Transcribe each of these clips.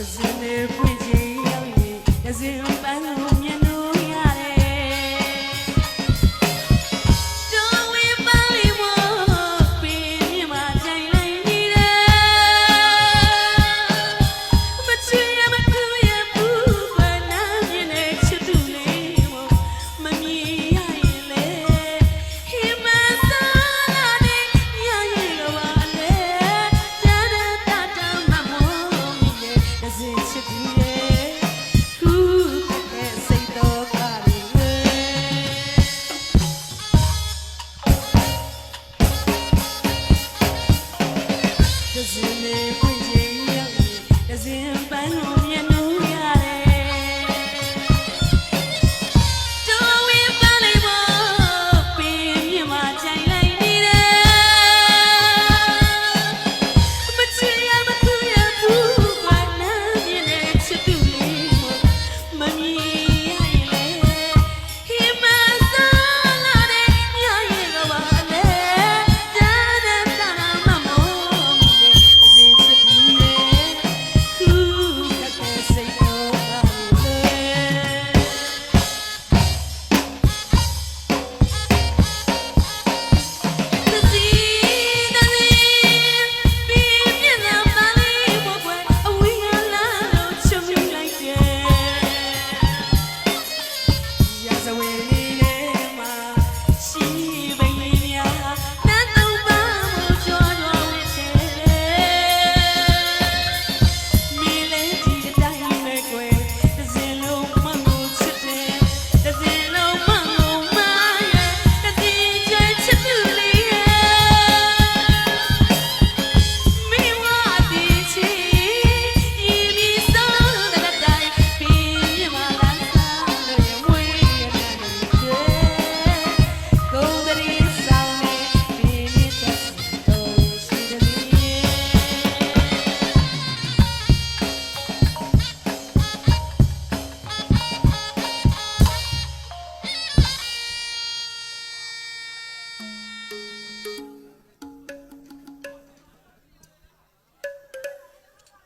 yazını bileceğim yazını Thank you.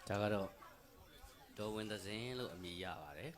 ဒါကတော့ဒေါ်ဝင်သစင်လို့အမည်ရပါတယ်